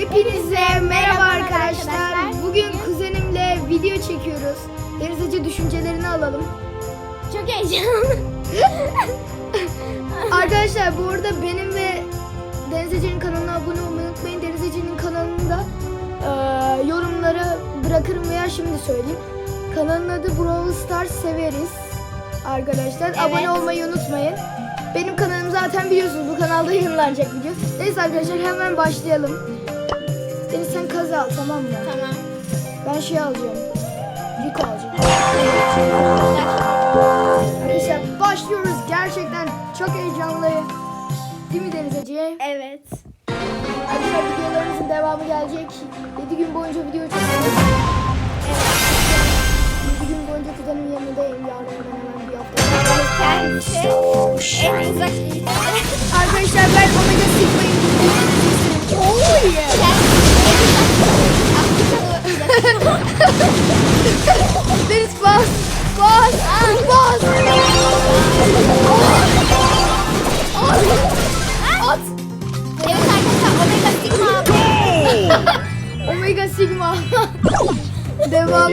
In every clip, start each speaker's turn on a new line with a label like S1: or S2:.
S1: Hepinize merhaba arkadaşlar. Bugün kuzenimle video çekiyoruz. Deniz Ece düşüncelerini alalım.
S2: Çok heyecanlı.
S1: Arkadaşlar bu arada benim ve Deniz Ece'nin kanalına abone olmayı unutmayın. Deniz Ece'nin kanalında eee, yorumlara bırakırım veya şimdi söyleyeyim. Kanalın adı Brawl Stars Severiz. Arkadaşlar
S2: Evet.
S1: abone olmayı unutmayın. Benim kanalım zaten biliyorsunuz bu kanalda yayınlanacak video. Neyse arkadaşlar hemen başlayalım. Deniz sen kazı al tamam mı?
S2: tamam.
S1: Ben şey alacağım. Rico alacağım. Arkadaşlar başlıyoruz. Gerçekten çok heyecanlı. Değil mi Deniz Ece?
S2: Evet.
S1: Arkadaşlar videolarımızın devamı gelecek. 7 gün boyunca video çekeceğiz. 7 gün boyunca kuzenim yanındayım. Yarın hemen bir hafta.
S2: Kendisi en uzak ilişki.
S1: Arkadaşlar ben Omega Sigma'yı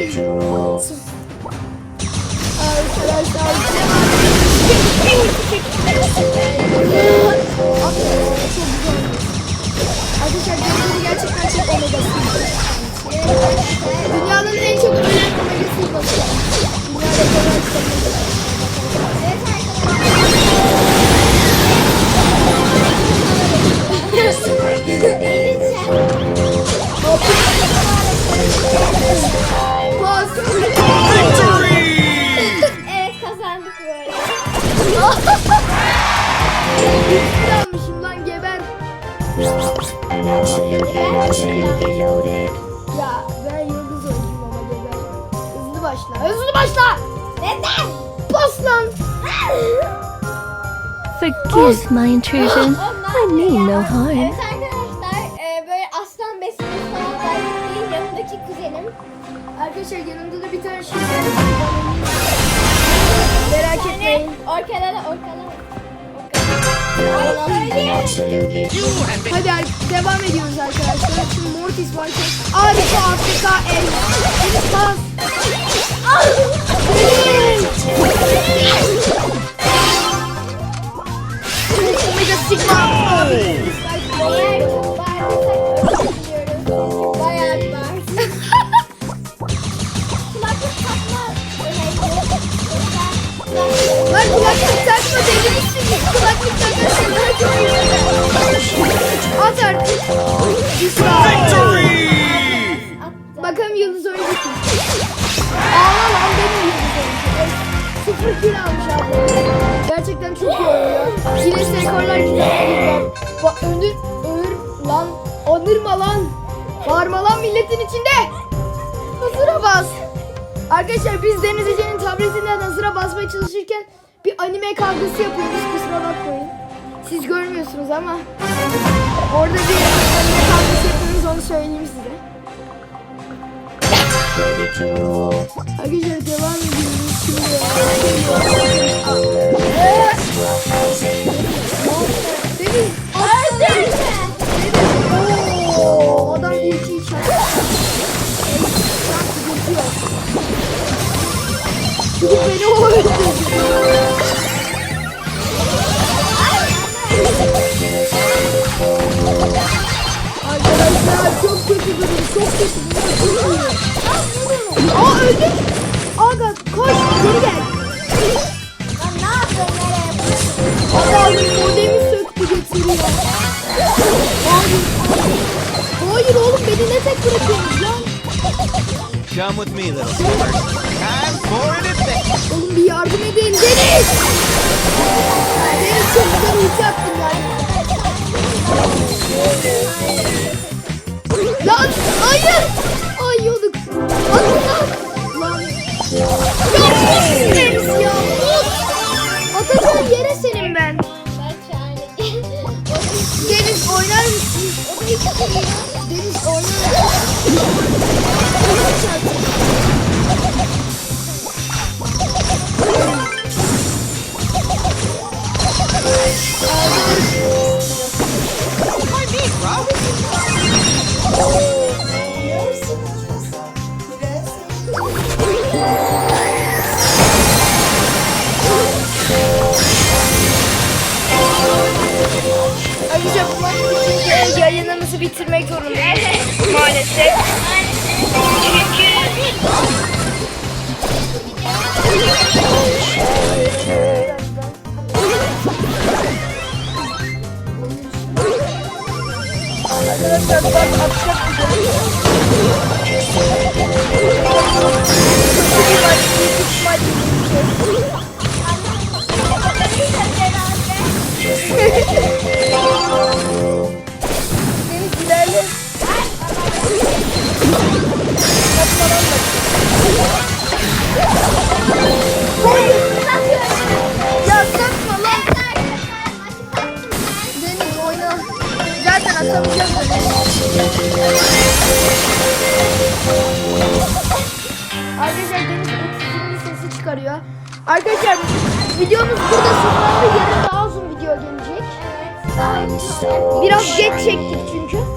S1: Devam. Ya ben yıldız oyuncuyum ama geber. Hızlı başla. Hızlı başla.
S2: Neden?
S1: Bas lan.
S3: Forgive my intrusion. I mean no harm.
S2: Evet arkadaşlar e, böyle aslan beslemi falan var. Değil, yanındaki kuzenim.
S1: Arkadaşlar yanımda da bir tane şey var. Hadi devam ediyoruz arkadaşlar. Şimdi Mortis var. Harika Afrika el. Guinness Rekorlar kitabı. Bak önür, önür lan. Onırma lan. Bağırma lan milletin içinde. Hazıra bas. Arkadaşlar biz Deniz Ece'nin tabletinden hazıra basmaya çalışırken bir anime kavgası yapıyoruz. Kusura bakmayın. Siz görmüyorsunuz ama orada bir anime kavgası yapıyoruz onu söyleyeyim size. Arkadaşlar devam ediyoruz şimdi. Hayır. Hayır oğlum beni ne tek bırakıyorsunuz lan?
S4: Come with me, little sister. Time for an adventure.
S1: Oğlum bir yardım edin. Deniz! Deniz çok güzel ulti attın lan. Lan hayır! this is all
S4: My me, bro!
S1: I just have yayınımızı bitirmek zorundayız. Maalesef. Çünkü Arkadaşlar bak akşam bir Ya satma lan. Deniz oyna. Zaten atamayacağız. Arkadaşlar Deniz otizmli sesi çıkarıyor. Arkadaşlar videomuz burada sonlandı. Yarın daha uzun video gelecek. Biraz geç çektik çünkü.